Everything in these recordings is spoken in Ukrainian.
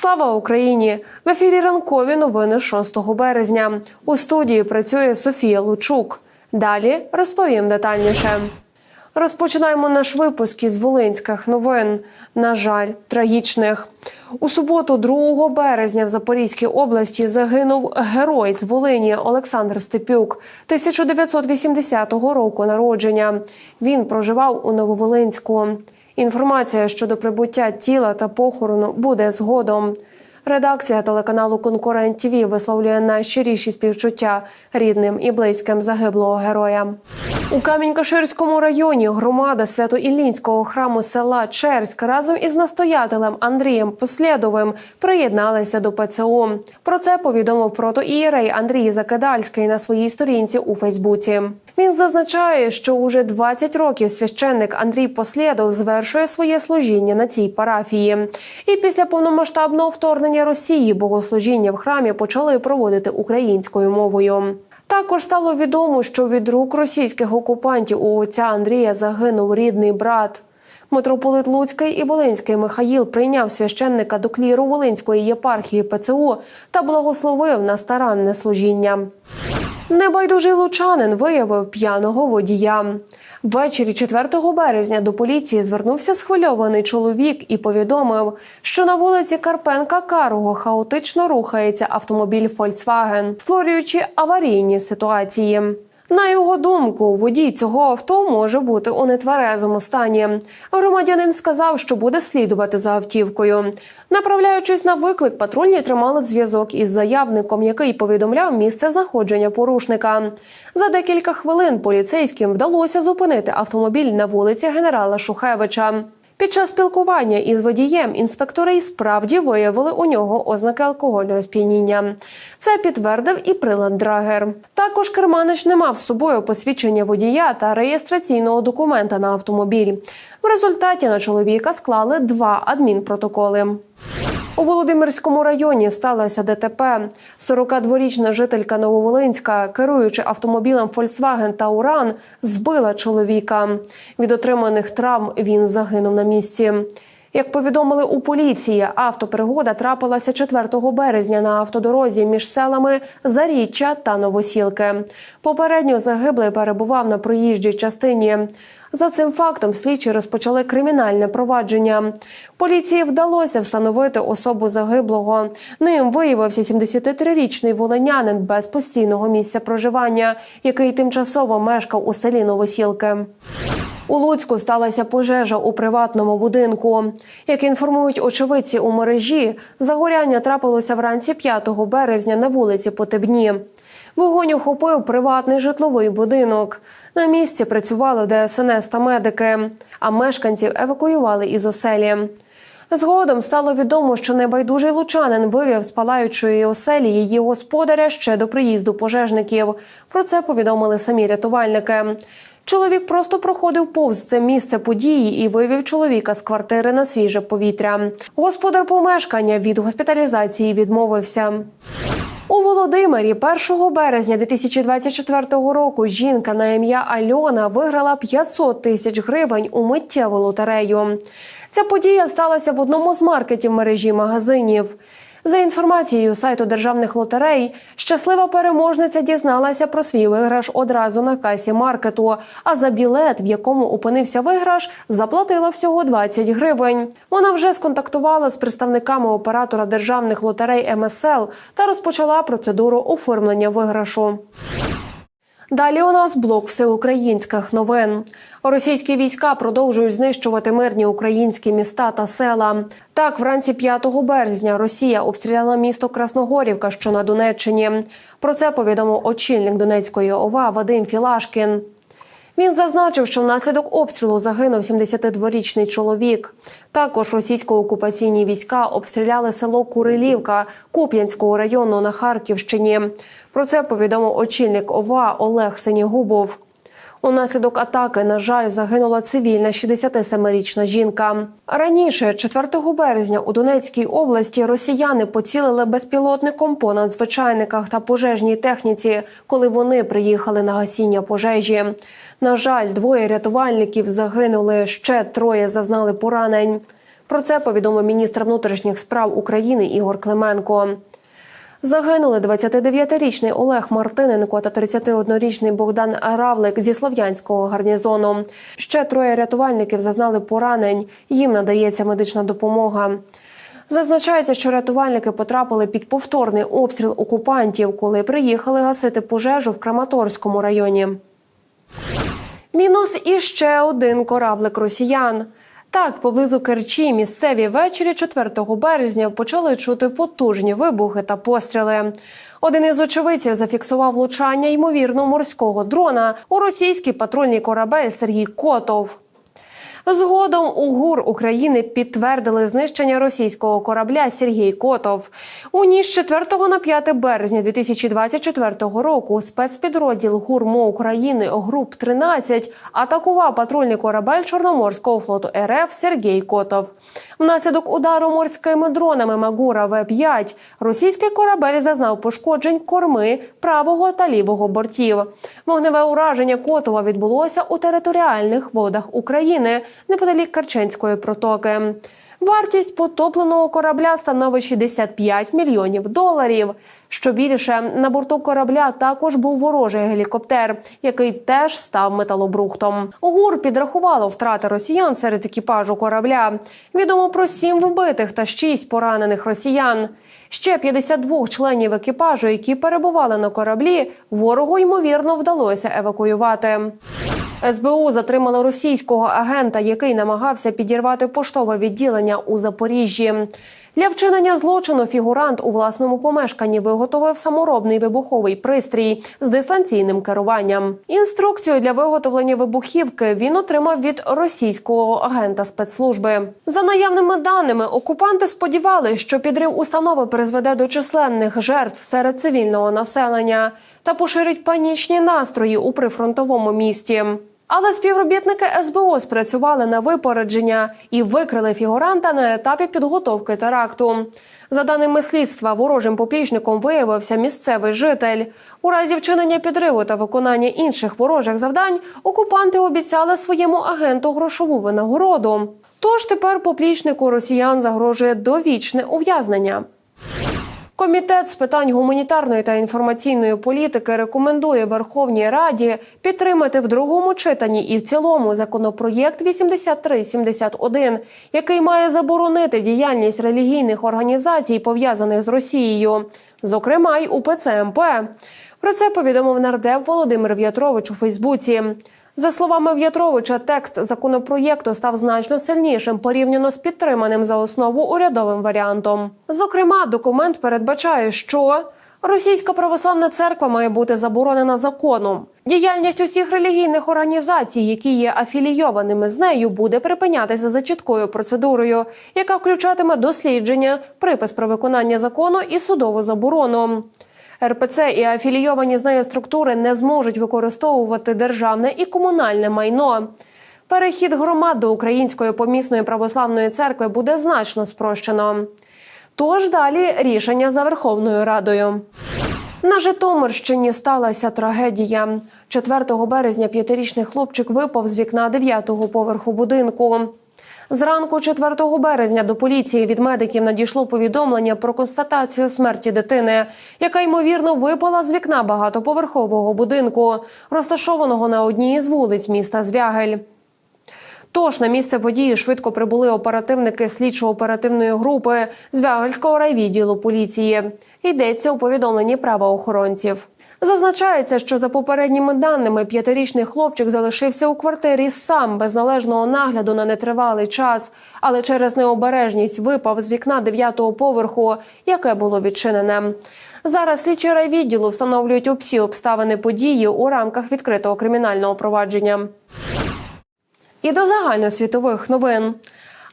Слава Україні! В ефірі ранкові новини 6 березня. У студії працює Софія Лучук. Далі розповім детальніше. Розпочинаємо наш випуск із волинських новин. На жаль, трагічних. У суботу, 2 березня, в Запорізькій області загинув герой з Волині Олександр Степюк, 1980 року народження. Він проживав у Нововолинську. Інформація щодо прибуття тіла та похорону буде згодом. Редакція телеканалу Конкурент ТВ висловлює найщиріші співчуття рідним і близьким загиблого героя. У Камінь-Каширському районі громада Свято-Іллінського храму села Черськ разом із настоятелем Андрієм Послєдовим приєдналися до ПЦУ. Про це повідомив протоієрей Андрій Закидальський на своїй сторінці у Фейсбуці. Він зазначає, що уже 20 років священник Андрій Послєдов звершує своє служіння на цій парафії. І після повномасштабного вторгнення Росії богослужіння в храмі почали проводити українською мовою. Також стало відомо, що від рук російських окупантів у отця Андрія загинув рідний брат. Митрополит Луцький і Волинський Михаїл прийняв священника до кліру Волинської єпархії ПЦУ та благословив на старанне служіння. Небайдужий лучанин виявив п'яного водія. Ввечері 4 березня до поліції звернувся схвильований чоловік і повідомив, що на вулиці Карпенка Карого хаотично рухається автомобіль Volkswagen, створюючи аварійні ситуації. На його думку, водій цього авто може бути у нетверезому стані. Громадянин сказав, що буде слідувати за автівкою. Направляючись на виклик, патрульні тримали зв'язок із заявником, який повідомляв місце знаходження порушника. За декілька хвилин поліцейським вдалося зупинити автомобіль на вулиці генерала Шухевича. Під час спілкування із водієм інспектори і справді виявили у нього ознаки алкогольного сп'яніння. Це підтвердив і прилад Драгер. Також керманич не мав з собою посвідчення водія та реєстраційного документа на автомобіль. В результаті на чоловіка склали два адмінпротоколи. У Володимирському районі сталося ДТП. 42-річна жителька Нововолинська, керуючи автомобілем Volkswagen та Уран, збила чоловіка. Від отриманих травм він загинув на місці. Як повідомили у поліції, автоперегода трапилася 4 березня на автодорозі між селами Заріччя та Новосілки. Попередньо загиблий перебував на проїжджій частині. За цим фактом слідчі розпочали кримінальне провадження. Поліції вдалося встановити особу загиблого. Ним виявився 73-річний волинянин без постійного місця проживання, який тимчасово мешкав у селі Новосілки. У Луцьку сталася пожежа у приватному будинку. Як інформують очевидці у мережі, загоряння трапилося вранці 5 березня на вулиці Потебні. Вогонь охопив приватний житловий будинок. На місці працювали ДСНС та медики, а мешканців евакуювали із оселі. Згодом стало відомо, що небайдужий лучанин вивів з палаючої оселі її господаря ще до приїзду пожежників. Про це повідомили самі рятувальники. Чоловік просто проходив повз це місце події і вивів чоловіка з квартири на свіже повітря. Господар помешкання від госпіталізації відмовився. У Володимирі 1 березня 2024 року жінка на ім'я Альона виграла 500 тисяч гривень у миттєву лотерею. Ця подія сталася в одному з маркетів мережі магазинів. За інформацією сайту державних лотерей, щаслива переможниця дізналася про свій виграш одразу на касі маркету. А за білет, в якому опинився виграш, заплатила всього 20 гривень. Вона вже сконтактувала з представниками оператора державних лотерей МСЛ та розпочала процедуру оформлення виграшу. Далі у нас блок всеукраїнських новин. Російські війська продовжують знищувати мирні українські міста та села. Так, вранці 5 березня Росія обстріляла місто Красногорівка, що на Донеччині. Про це повідомив очільник Донецької ОВА Вадим Філашкін. Він зазначив, що внаслідок обстрілу загинув 72-річний чоловік. Також російсько-окупаційні війська обстріляли село Курилівка Куп'янського району на Харківщині. Про це повідомив очільник ОВА Олег Сенігубов. Унаслідок атаки, на жаль, загинула цивільна 67-річна жінка. Раніше, 4 березня, у Донецькій області росіяни поцілили безпілотником по надзвичайниках та пожежній техніці, коли вони приїхали на гасіння пожежі. На жаль, двоє рятувальників загинули ще троє зазнали поранень. Про це повідомив міністр внутрішніх справ України Ігор Клименко. Загинули 29-річний Олег Мартиненко та 31-річний Богдан Равлик зі слов'янського гарнізону. Ще троє рятувальників зазнали поранень. Їм надається медична допомога. Зазначається, що рятувальники потрапили під повторний обстріл окупантів, коли приїхали гасити пожежу в Краматорському районі. Мінус іще один кораблик росіян. Так, поблизу Керчі місцеві ввечері 4 березня почали чути потужні вибухи та постріли. Один із очевидців зафіксував влучання ймовірно морського дрона у російський патрульний корабель Сергій Котов. Згодом у ГУР України підтвердили знищення російського корабля Сергій Котов. У ніч з 4 на 5 березня 2024 року спецпідрозділ ГУР МО України ГРУП 13 атакував патрульний корабель Чорноморського флоту РФ Сергій Котов. Внаслідок удару морськими дронами Магура В-5 російський корабель зазнав пошкоджень корми правого та лівого бортів. Вогневе ураження Котова відбулося у територіальних водах України неподалік Керченської протоки. Вартість потопленого корабля становить 65 мільйонів доларів. Що більше, на борту корабля також був ворожий гелікоптер, який теж став металобрухтом. ГУР підрахувало втрати росіян серед екіпажу корабля. Відомо про сім вбитих та шість поранених росіян. Ще 52 членів екіпажу, які перебували на кораблі, ворогу ймовірно вдалося евакуювати. СБУ затримала російського агента, який намагався підірвати поштове відділення у Запоріжжі. Для вчинення злочину фігурант у власному помешканні виготовив саморобний вибуховий пристрій з дистанційним керуванням. Інструкцію для виготовлення вибухівки він отримав від російського агента спецслужби. За наявними даними, окупанти сподівалися, що підрив установи призведе до численних жертв серед цивільного населення та поширить панічні настрої у прифронтовому місті. Але співробітники СБУ спрацювали на випередження і викрили фігуранта на етапі підготовки теракту. За даними слідства, ворожим поплічником виявився місцевий житель. У разі вчинення підриву та виконання інших ворожих завдань окупанти обіцяли своєму агенту грошову винагороду. Тож тепер поплічнику росіян загрожує довічне ув'язнення. Комітет з питань гуманітарної та інформаційної політики рекомендує Верховній Раді підтримати в другому читанні і в цілому законопроєкт 8371, який має заборонити діяльність релігійних організацій, пов'язаних з Росією, зокрема й УПЦ МП. Про це повідомив нардеп Володимир В'ятрович у Фейсбуці. За словами В'ятровича, текст законопроєкту став значно сильнішим порівняно з підтриманим за основу урядовим варіантом. Зокрема, документ передбачає, що Російська православна церква має бути заборонена законом. Діяльність усіх релігійних організацій, які є афілійованими з нею, буде припинятися за чіткою процедурою, яка включатиме дослідження, припис про виконання закону і судову заборону. РПЦ і афілійовані з нею структури не зможуть використовувати державне і комунальне майно. Перехід громад до Української помісної православної церкви буде значно спрощено. Тож далі рішення за Верховною Радою. На Житомирщині сталася трагедія. 4 березня п'ятирічний хлопчик випав з вікна 9-го поверху будинку. Зранку 4 березня до поліції від медиків надійшло повідомлення про констатацію смерті дитини, яка ймовірно випала з вікна багатоповерхового будинку, розташованого на одній із вулиць міста Звягель. Тож на місце події швидко прибули оперативники слідчо-оперативної групи Звягельського райвідділу поліції. Йдеться у повідомленні правоохоронців. Зазначається, що за попередніми даними п'ятирічний хлопчик залишився у квартирі сам без належного нагляду на нетривалий час, але через необережність випав з вікна дев'ятого поверху, яке було відчинене. Зараз слідчі райвідділу встановлюють усі обставини події у рамках відкритого кримінального провадження. І до загальносвітових новин.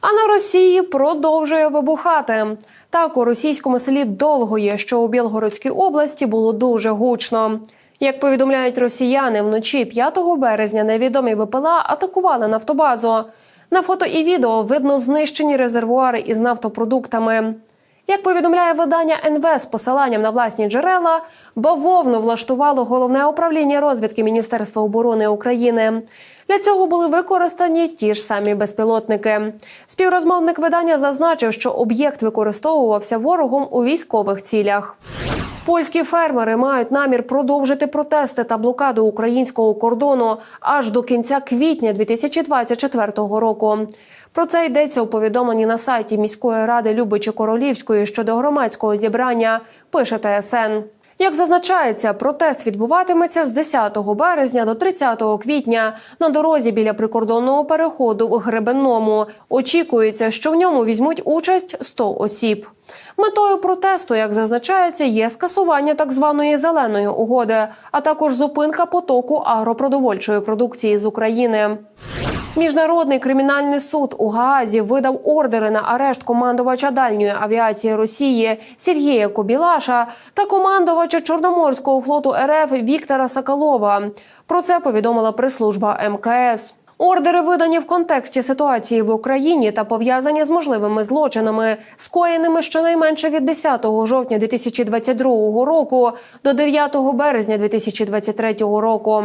А на Росії продовжує вибухати. Так, у російському селі Долгоє, що у Білгородській області, було дуже гучно. Як повідомляють росіяни, вночі 5 березня невідомі БПЛА атакували нафтобазу. На фото і відео видно знищені резервуари із нафтопродуктами. Як повідомляє видання НВ з посиланням на власні джерела, бавовну влаштувало головне управління розвідки Міністерства оборони України. Для цього були використані ті ж самі безпілотники. Співрозмовник видання зазначив, що об'єкт використовувався ворогом у військових цілях. Польські фермери мають намір продовжити протести та блокаду українського кордону аж до кінця квітня 2024 року. Про це йдеться у повідомленні на сайті міської ради Любичі Королівської щодо громадського зібрання. Пише ТСН. Як зазначається, протест відбуватиметься з 10 березня до 30 квітня на дорозі біля прикордонного переходу в Гребенному. Очікується, що в ньому візьмуть участь 100 осіб. Метою протесту, як зазначається, є скасування так званої зеленої угоди, а також зупинка потоку агропродовольчої продукції з України. Міжнародний кримінальний суд у Гаазі видав ордери на арешт командувача дальньої авіації Росії Сергія Кобілаша та командувача Чорноморського флоту РФ Віктора Соколова. Про це повідомила прес-служба МКС. Ордери видані в контексті ситуації в Україні та пов'язані з можливими злочинами, скоєними щонайменше від 10 жовтня 2022 року до 9 березня 2023 року.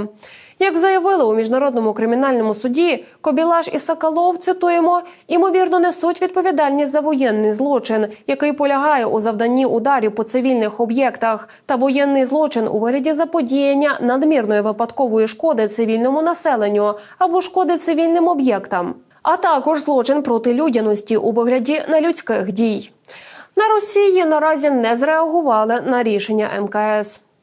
Як заявили у міжнародному кримінальному суді, Кобілаш і Соколов, цитуємо, ймовірно несуть відповідальність за воєнний злочин, який полягає у завданні ударів по цивільних об'єктах, та воєнний злочин у вигляді заподіяння надмірної випадкової шкоди цивільному населенню або шкоди цивільним об'єктам, а також злочин проти людяності у вигляді нелюдських дій. На Росії наразі не зреагували на рішення МКС.